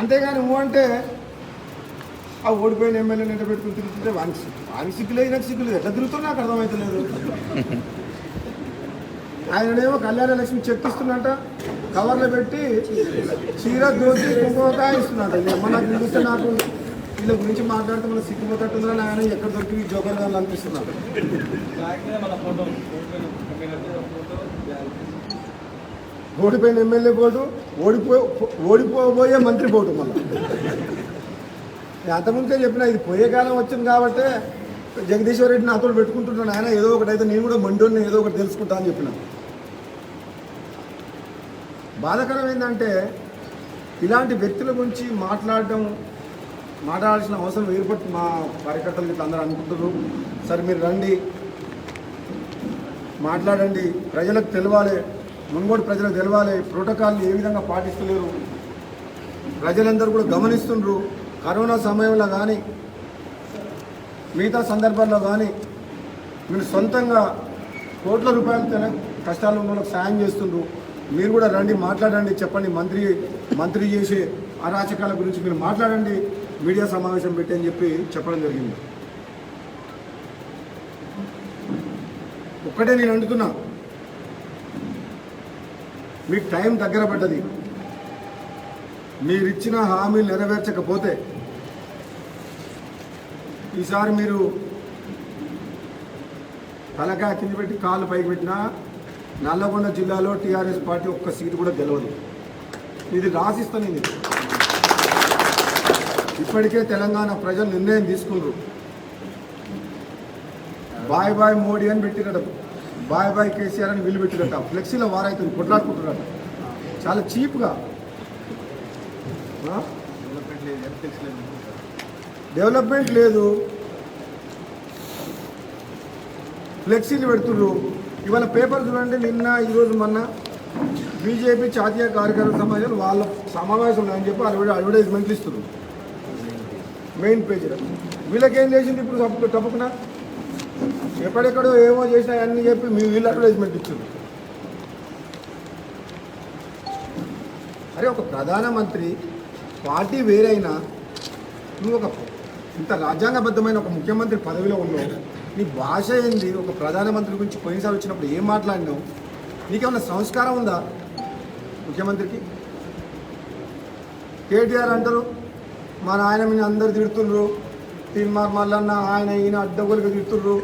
అంతేగాని నువ్వు అంటే ఆ ఓడిపోయిన ఎమ్మెల్యే ఎంట పెట్టుకుని తిరుగుతుంటే వానికి సిగ్గు వానికి సిగ్గు లేదు నాకు సిగ్గు ఎట్లా తిరుగుతున్నా నాకు అర్థమవుతలేదు ఆయననేమో కళ్యాణ లక్ష్మి చెక్ ఇస్తున్నట్ట కవర్లో పెట్టి చీర దోచి కుంకుమకాయ ఇస్తున్నట్ట అమ్మ నాకు చూస్తే నాకు? వీళ్ళ గురించి మాట్లాడితే మన సిగ్గుపోతట్టుందని ఆయన ఎక్కడ దొరికి జోకర్ గారు ఓడిపోయిన ఎమ్మెల్యే పోటు ఓడిపో ఓడిపోబోయే మంత్రి పోటు మళ్ళీ. అంతకుముందే చెప్పిన ఇది పోయే కాలం వచ్చింది కాబట్టి జగదీశ్వర్ రెడ్డి నాతో పెట్టుకుంటున్నాను ఆయన ఏదో ఒకటి అయితే నేను కూడా మండోని ఏదో ఒకటి తెలుసుకుంటా అని చెప్పిన. బాధాకరం ఏంటంటే ఇలాంటి వ్యక్తుల గురించి మాట్లాడడం మాట్లాడాల్సిన అవసరం ఏర్పడి మా కార్యకర్తలు ఇట్లా అందరూ అనుకుంటున్నారు. సరే మీరు రండి. మాట్లాడండి. ప్రజలకు తెలవాలి. ముంగోడు ప్రజలకు తెలవాలి. ప్రోటోకాల్ని ఏ విధంగా పాటిస్తలేరు? ప్రజలందరూ కూడా గమనిస్తుండ్రు. కరోనా సమయంలో కానీ మిగతా సందర్భాల్లో కానీ మీరు సొంతంగా కోట్ల రూపాయలు కష్టాలు ఉన్న వాళ్ళకి సాయం చేస్తుండ్రు. మీరు కూడా రండి మాట్లాడండి చెప్పండి. మంత్రి మంత్రి చేసే అరాచకాల గురించి మీరు మాట్లాడండి. మీడియా సమావేశం పెట్టి అని చెప్పి చెప్పడం జరిగింది. ఒక్కటే నేను అంటున్నాను మీకు టైం దగ్గర పడ్డది. మీరిచ్చిన హామీలు నెరవేర్చకపోతే ఈసారి మీరు తలకాయ కింద పెట్టి కాళ్ళు పైకి పెట్టినా నల్లగొండ జిల్లాలో టీఆర్ఎస్ పార్టీ ఒక్క సీటు కూడా గెలవదు. ఇది రాసిస్తాను ఇది ఇప్పటికే తెలంగాణ ప్రజలు నిర్ణయం తీసుకున్నారు బాయ్ బాయ్ మోడీ అని పెట్టిరట బాయ్ బాయ్ కేసీఆర్ అని వీలు పెట్టినట్ట ఫ్లెక్సీలో వారైతుంది కొట్లాడుకుంటున్నట్ట చాలా చీప్గా. డెవలప్మెంట్ లేదు. ఫ్లెక్సీలు పెడుతుర్రు. ఇవాళ పేపర్ చూడండి నిన్న ఈరోజు మొన్న బీజేపీ జాతీయ కార్యకర్త సమాజం వాళ్ళ సమావేశం అని చెప్పి అడ్వై అడ్వర్టైజ్మెంట్లు ఇస్తున్నారు మెయిన్ పేజీలో. వీళ్ళకేం చేసింది ఇప్పుడు తప్పు తప్పకుండా ఎక్కడెక్కడో ఏమో చేసినా అన్నీ చెప్పి మీ వీళ్ళు అడ్వర్టైజ్మెంట్ ఇచ్చారు అరే ఒక ప్రధానమంత్రి పార్టీ వేరైనా నువ్వు ఒక ఇంత రాజ్యాంగబద్ధమైన ఒక ముఖ్యమంత్రి పదవిలో ఉన్నావు నీ భాష ఏంది? ఒక ప్రధానమంత్రి గురించి పోయినసారి వచ్చినప్పుడు ఏం మాట్లాడినావు? నీకేమన్నా సంస్కారం ఉందా ముఖ్యమంత్రికి? కేటీఆర్ అంటారు మా నాయన మీద అందరు తిడుతున్నారు తీన్మార్ మల్లన్న ఆయన ఈయన అడ్డగోలుగా తిట్టుర్రు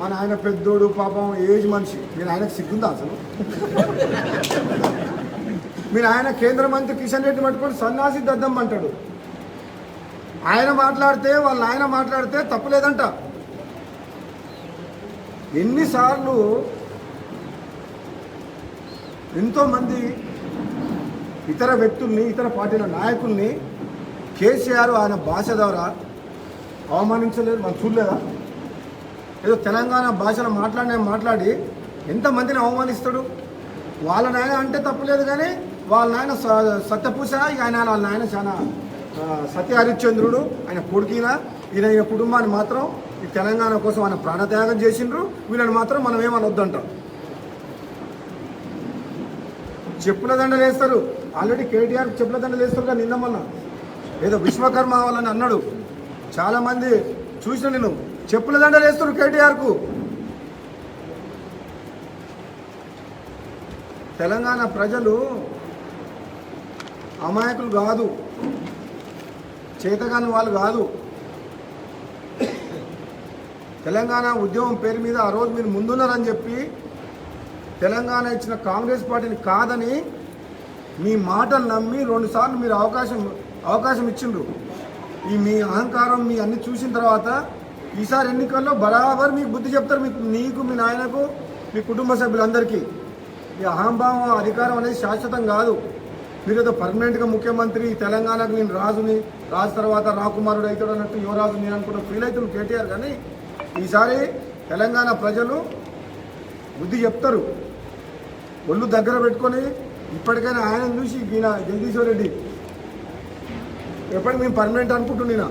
మన ఆయన పెద్దోడు పాపం ఏజ్ మనిషి. మీరు ఆయనకు సిగ్గుందా అసలు? మీరు ఆయన కేంద్ర మంత్రి కిషన్ రెడ్డి పట్టుకొని సన్నాసి దద్దం అంటాడు. ఆయన మాట్లాడితే వాళ్ళ ఆయన మాట్లాడితే తప్పులేదంట ఎన్నిసార్లు ఎంతోమంది ఇతర వ్యక్తుల్ని ఇతర పార్టీల నాయకుల్ని కేసీఆర్ ఆయన భాష ద్వారా అవమానించలేదు మనం చూడలేదా? ఏదో తెలంగాణ భాషలో మాట్లాడిన మాట్లాడి ఎంతమందిని అవమానిస్తాడు? వాళ్ళ నాయన అంటే తప్పులేదు కానీ వాళ్ళ నాయన స- సత్యపూస ఆయన వాళ్ళ నాయన చాలా సత్య హరిశ్చంద్రుడు ఆయన కొడుకిన. ఈయన ఈయన కుటుంబాన్ని మాత్రం ఈ తెలంగాణ కోసం ఆయన ప్రాణత్యాగం చేసిండ్రు. వీళ్ళని మాత్రం మనం ఏమని వద్దంటాం చెప్పుల దండలు వేస్తారు. ఆల్రెడీ కేటీఆర్ చెప్పుల దండలు వేస్తారు కానీ నిన్న మొన్న. ఏదో విశ్వకర్మ వాళ్ళని అన్నాడు. చాలామంది చూసిన నేను చెప్పుల దండలు వేస్తున్నారు కేటీఆర్కు. తెలంగాణ ప్రజలు అమాయకులు కాదు. చేతగాని వాళ్ళు కాదు. తెలంగాణ ఉద్యమం పేరు మీద ఆ రోజు మీరు ముందున్నారని చెప్పి తెలంగాణ ఇచ్చిన కాంగ్రెస్ పార్టీని కాదని మీ మాటలు నమ్మి రెండుసార్లు మీరు అవకాశం అవకాశం ఇచ్చిండ్రు. ఈ మీ అహంకారం మీ అన్ని చూసిన తర్వాత ఈసారి ఎన్నికల్లో బరాబర్ మీకు బుద్ధి చెప్తారు మీకు నీకు మీ నాయనకు మీ కుటుంబ సభ్యులందరికీ. ఈ అహంభావం అధికారం అనేది శాశ్వతం కాదు. మీరు ఏదో పర్మనెంట్గా ముఖ్యమంత్రి తెలంగాణకు నేను రాజుని రాజు తర్వాత రాకుమారుడు అవుతాడు అన్నట్టు యువరాజు నేను అనుకున్న ఫీల్ అవుతుంది కేటీఆర్. కానీ ఈసారి తెలంగాణ ప్రజలు బుద్ధి చెప్తారు. ఒళ్ళు దగ్గర పెట్టుకొని ఇప్పటికైనా ఆయన చూసి ఈయన జగదీశ్వర్ రెడ్డి ఎప్పటికి మేము పర్మనెంట్ అనుకుంటున్నా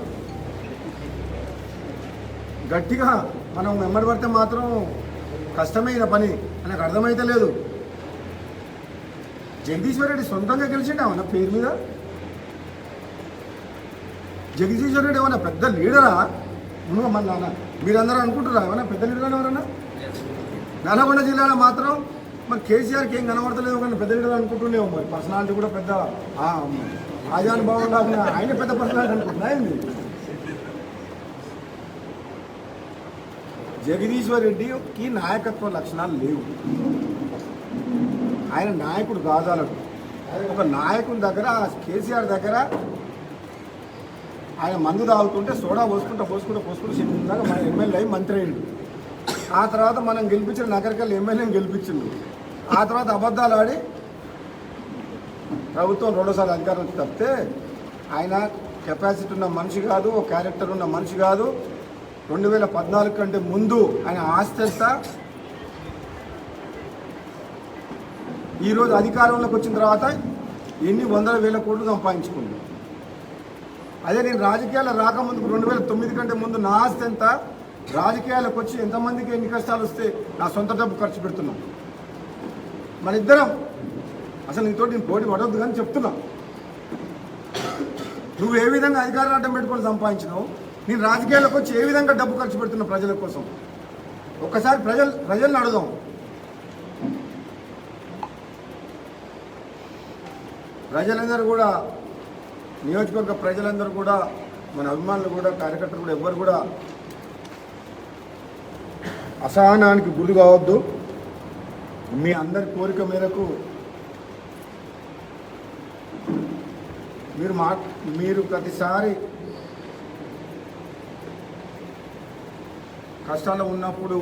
గట్టిగా మనం మెంబర్ పడితే మాత్రం కష్టమైన పని నాకు అర్థమైతే లేదు. జగదీశ్వర్ రెడ్డి సొంతంగా గెలిచిండా ఏమన్నా పేరు మీద? జగదీశ్వర్ రెడ్డి ఏమన్నా పెద్ద లీడరా? నువ్వు మన నాన్న మీరందరూ అనుకుంటున్నారా? ఏమన్నా పెద్ద లీడర్ ఎవరన్నా? నల్గొండ జిల్లాలో మాత్రం మరి కేసీఆర్కి ఏం కనబడతలేదు కానీ పెద్ద లీడర్ అనుకుంటుండేమో మరి. పర్సనాలిటీ కూడా పెద్ద ఆ, ఆజానుభావంగా ఆయన పెద్ద పర్సనాలిటీ అనుకుంటున్నా ఏంది? జగదీశ్వర్ రెడ్డికి నాయకత్వ లక్షణాలు లేవు. ఆయన నాయకుడు కాదాలకు ఒక నాయకుని దగ్గర కేసీఆర్ దగ్గర ఆయన మందు తాగుతుంటే సోడా పోసుకుంటా పోసుకుంటా పోసుకుంటూ చెప్పిందాక మన ఎమ్మెల్యే అయి మంత్రి అయ్యిండు. ఆ తర్వాత మనం గెలిపించిన నగరికల్ ఎమ్మెల్యేని గెలిపించిండు. ఆ తర్వాత అబద్ధాలు ఆడి ప్రభుత్వం రెండోసారి అధికారం తప్పితే ఆయన కెపాసిటీ ఉన్న మనిషి కాదు ఒక క్యారెక్టర్ ఉన్న మనిషి కాదు. రెండు వేల పద్నాలుగు కంటే ముందు ఆయన ఆస్తి ఎంత? ఈరోజు అధికారంలోకి వచ్చిన తర్వాత ఎన్ని వందల వేల కోట్లు సంపాదించుకుంది? అదే నేను రాజకీయాలు రాకముందుకు రెండు వేల తొమ్మిది కంటే ముందు నా ఆస్తి ఎంత? రాజకీయాలకు వచ్చి ఎంతమందికి ఎన్ని కష్టాలు వస్తే నా సొంత డబ్బు ఖర్చు పెడుతున్నాను మన ఇద్దరం అసలు నీతో నేను పోటీ పడవద్దు కానీ చెప్తున్నా. నువ్వు ఏ విధంగా అధికారాన్ని అడ్డం పెట్టుకొని సంపాదించినావు? నేను రాజకీయాలకు వచ్చి ఏ విధంగా డబ్బు ఖర్చు పెడుతున్నా ప్రజల కోసం? ఒక్కసారి ప్రజలు ప్రజల్ని అడుగుదాం. ప్రజలందరూ కూడా నియోజకవర్గ ప్రజలందరూ కూడా మన అభిమానులు కూడా కార్యకర్తలు కూడా ఎవ్వరు కూడా అసహనానికి గురి కావద్దు. మీ అందరి కోరిక మేరకు మీరు మా మీరు ప్రతిసారి కష్టాల్లో ఉన్నప్పుడు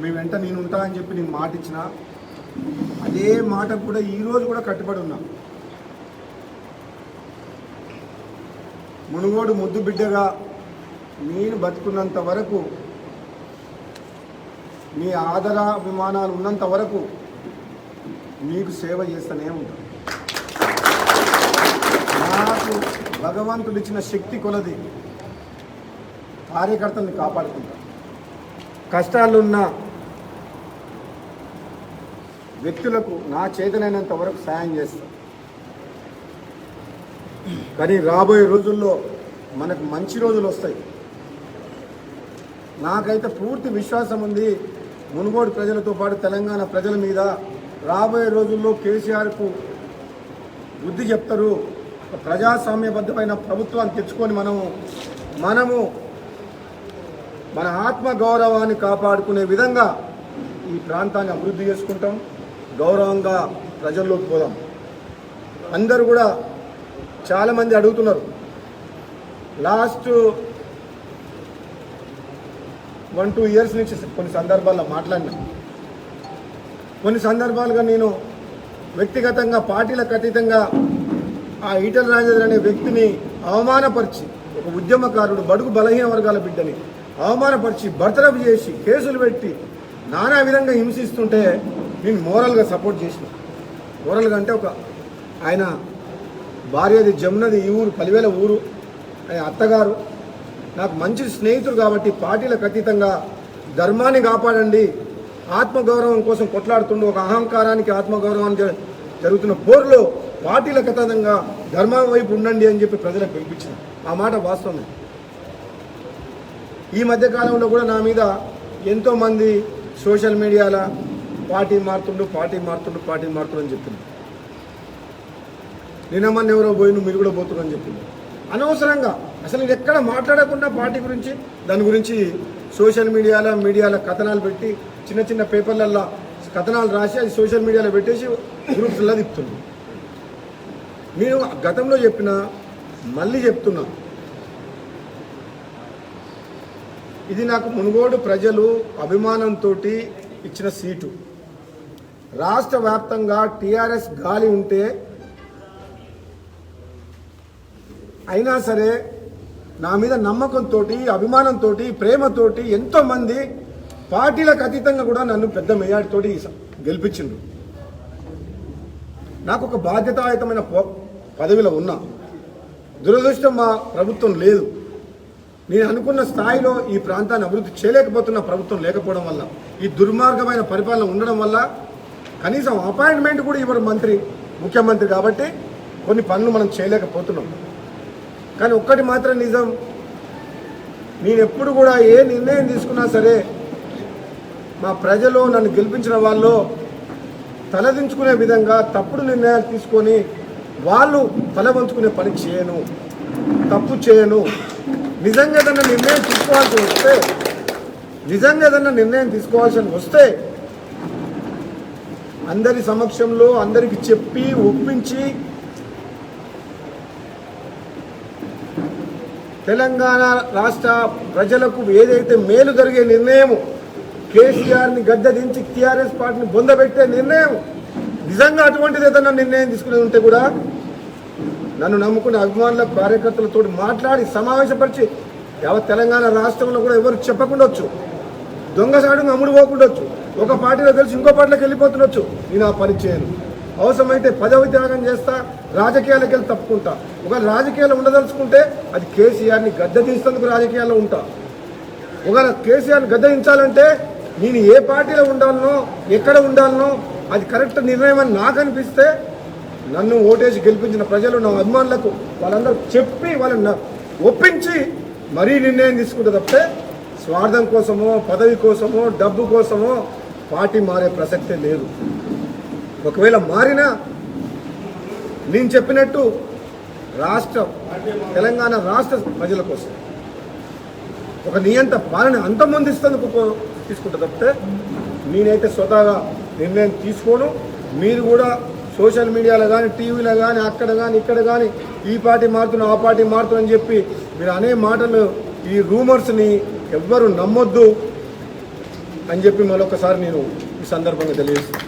మీ వెంట నేను ఉంటా అని చెప్పి నేను మాట ఇచ్చిన అదే మాట కూడా ఈరోజు కూడా కట్టుబడి ఉన్నా. మునుగోడు ముద్దు బిడ్డగా నేను బతుకున్నంత వరకు మీ ఆదరాభిమానాలు ఉన్నంత వరకు మీకు సేవ చేస్తూనే ఉంటాను నాకు భగవంతుడు ఇచ్చిన శక్తి కొలది. కార్యకర్తల్ని కాపాడుకుంటా. కష్టాలున్న వ్యక్తులకు నా చేతనైనంత వరకు సాయం చేస్తా. కానీ రాబోయే రోజుల్లో మనకు మంచి రోజులు వస్తాయి. నాకైతే పూర్తి విశ్వాసం ఉంది. మునుగోడు ప్రజలతో పాటు తెలంగాణ ప్రజల మీద రాబోయే రోజుల్లో కేసీఆర్కు బుద్ధి చెప్తారు. ప్రజాస్వామ్యబద్ధమైన ప్రభుత్వాన్ని తెచ్చుకొని మనము మనము మన ఆత్మ గౌరవాన్ని కాపాడుకునే విధంగా ఈ ప్రాంతాన్ని అభివృద్ధి చేసుకుంటాం. గౌరవంగా ప్రజల్లోకి పోదాం. అందరూ కూడా చాలామంది అడుగుతున్నారు. లాస్ట్ వన్ టూ ఇయర్స్ నుంచి కొన్ని సందర్భాల్లో మాట్లాడినా. కొన్ని సందర్భాలుగా నేను వ్యక్తిగతంగా పార్టీలకు అతీతంగా ఆ ఈటల రాజేంద్ర అనే వ్యక్తిని అవమానపరిచి ఒక ఉద్యమకారుడు బడుగు బలహీన వర్గాల బిడ్డని అవమానపరిచి బర్తరఫ్ చేసి కేసులు పెట్టి నానా విధంగా హింసిస్తుంటే నేను మోరల్గా సపోర్ట్ చేసిన. మోరల్గా అంటే ఒక ఆయన భార్యది జమునది ఈ ఊరు పలివేల ఊరు ఆయన అత్తగారు. నాకు మంచి స్నేహితుడు కాబట్టి పార్టీలకు అతీతంగా ధర్మాన్ని కాపాడండి ఆత్మగౌరవం కోసం కొట్లాడుతుండు. ఒక అహంకారానికి ఆత్మగౌరవానికి జరుగుతున్న పోరులో పార్టీలకు అతీతంగా ధర్మం వైపు ఉండండి అని చెప్పి ప్రజలకు పిలిపించింది ఆ మాట వాస్తవమే. ఈ మధ్యకాలంలో కూడా నా మీద ఎంతోమంది సోషల్ మీడియాలో పార్టీ మారుతుండు పార్టీ మారుతుండు పార్టీ మారుతుండు అని చెప్పింది నిన్నమ్మని ఎవరో పోయిన మీరు కూడా పోతున్నారు అని చెప్పింది అనవసరంగా అసలు నేను ఎక్కడ మాట్లాడకుండా పార్టీ గురించి దాని గురించి సోషల్ మీడియాలో మీడియాలో కథనాలు పెట్టి చిన్న చిన్న పేపర్లల్లో కథనాలు రాసి అది సోషల్ మీడియాలో పెట్టేసి గ్రూప్స్లో తిప్పుతుంది. నేను గతంలో చెప్పిన మళ్ళీ చెప్తున్నా. ఇది నాకు మునుగోడు ప్రజలు అభిమానంతో ఇచ్చిన సీటు. రాష్ట్ర వ్యాప్తంగా టీఆర్ఎస్ గాలి ఉంటే అయినా సరే నా మీద నమ్మకంతో అభిమానంతో ప్రేమతోటి ఎంతోమంది పార్టీలకు అతీతంగా కూడా నన్ను పెద్ద మెజార్టీతోటి గెలిపించిండ్రు. నాకు ఒక బాధ్యతాయుతమైన పదవిలో ఉన్నా. దురదృష్టం మా ప్రభుత్వం లేదు. నేను అనుకున్న స్థాయిలో ఈ ప్రాంతాన్ని అభివృద్ధి చేయలేకపోతున్న ప్రభుత్వం లేకపోవడం వల్ల ఈ దుర్మార్గమైన పరిపాలన ఉండడం వల్ల కనీసం అపాయింట్మెంట్ కూడా ఇవ్వరు మంత్రి ముఖ్యమంత్రి కాబట్టి కొన్ని పనులు మనం చేయలేకపోతున్నాం. కానీ ఒక్కటి మాత్రం నిజం. నేను ఎప్పుడు కూడా ఏ నిర్ణయం తీసుకున్నా సరే మా ప్రజలు నన్ను గెలిపించిన వాళ్ళు తలదించుకునే విధంగా తప్పుడు నిర్ణయాలు తీసుకొని వాళ్ళు తలవంచుకునే పని చేయను తప్పు చేయను. నిజంగా ఏదన్నా నిర్ణయం తీసుకోవాల్సి వస్తే నిజంగా ఏదన్నా నిర్ణయం తీసుకోవాల్సి వస్తే అందరి సమక్షంలో అందరికి చెప్పి ఒప్పించి తెలంగాణ రాష్ట్ర ప్రజలకు ఏదైతే మేలు జరిగే నిర్ణయం కేసీఆర్ని గద్దెదించి టీఆర్ఎస్ పార్టీని బొందబెట్టే నిర్ణయం నిజంగా అటువంటిది ఏదైనా నిర్ణయం తీసుకునే ఉంటే కూడా నన్ను నమ్ముకునే అభిమానుల కార్యకర్తలతో మాట్లాడి సమావేశపరిచి యావత్ తెలంగాణ రాష్ట్రంలో కూడా ఎవరు చెప్పకుండొచ్చు. దొంగసాడు అమ్ముడు పోకుండొచ్చు. ఒక పార్టీలో కలిసి ఇంకో పార్టీలోకి వెళ్ళిపోతుండొచ్చు. నేను ఆ పని చేయను అవసరమైతే పదవి త్యాగం చేస్తా రాజకీయాలకు వెళ్ళి తప్పుకుంటా. ఒకవేళ రాజకీయాలు ఉండదలుచుకుంటే అది కేసీఆర్ని గద్దె తీసేందుకు రాజకీయాల్లో ఉంటా. ఒకవేళ కేసీఆర్ని గద్దెదించాలంటే నేను ఏ పార్టీలో ఉండాలనో ఎక్కడ ఉండాలనో అది కరెక్ట్ నిర్ణయం అని నాకు అనిపిస్తే నన్ను ఓటేసి గెలిపించిన ప్రజలు నా అభిమానులకు వాళ్ళందరూ చెప్పి వాళ్ళని ఒప్పించి మరీ నిర్ణయం తీసుకుంటే తప్పితే స్వార్థం కోసమో పదవి కోసమో డబ్బు కోసమో పార్టీ మారే ప్రసక్తే లేదు. ఒకవేళ మారినా నేను చెప్పినట్టు రాష్ట్ర తెలంగాణ రాష్ట్ర ప్రజల కోసం ఒక నియంత పాలన అంతమొందిస్తేందుకు ఇస్తుంది తీసుకుంటా తప్పితే నేనైతే స్వతహాగా నిర్ణయం తీసుకోను. మీరు కూడా సోషల్ మీడియాలో కానీ టీవీలో కానీ అక్కడ కానీ ఇక్కడ కానీ ఈ పార్టీ మారుతున్నా ఆ పార్టీ మారుతున్నా అని చెప్పి మీరు అనే మాటలు ఈ రూమర్స్ని ఎవ్వరు నమ్మొద్దు అని చెప్పి మరొకసారి నేను ఈ సందర్భంగా తెలియజేస్తాను